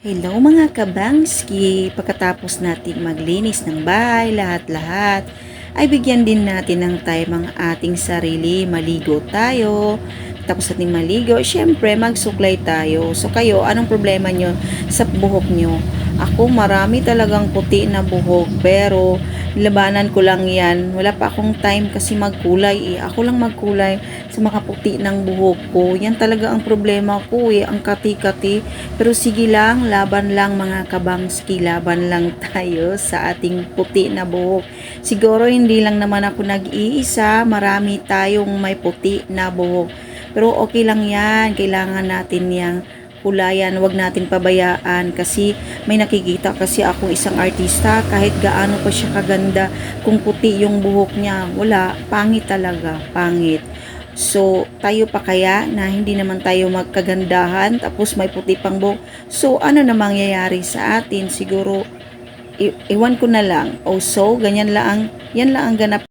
Hello mga kabangski! Pagkatapos natin maglinis ng bahay, lahat-lahat, ay bigyan din natin ng time ang ating sarili. Maligo tayo. Tapos natin maligo, syempre magsuklay tayo. So kayo, anong problema nyo sa buhok nyo? Ako marami talagang puti na buhok pero labanan ko lang yan. Wala pa akong time kasi magkulay eh. Ako lang magkulay sa makaputi ng buhok ko. Yan talaga ang problema ko eh. Ang kati-kati. Pero sige lang, laban lang mga kabangski. Laban lang tayo sa ating puti na buhok. Siguro hindi lang naman ako nag-iisa. Marami tayong may puti na buhok. Pero okay lang yan. Kailangan natin yang kulayan, wag natin pabayaan kasi may nakikita kasi akong isang artista kahit gaano pa siya kaganda kung puti yung buhok niya, wala, pangit talaga, pangit. So, tayo pa kaya na hindi naman tayo magkagandahan tapos may puti pang buhok. So, ano na mangyayari sa atin? Siguro, iwan ko na lang. O so, ganyan lang, yan lang ang ganap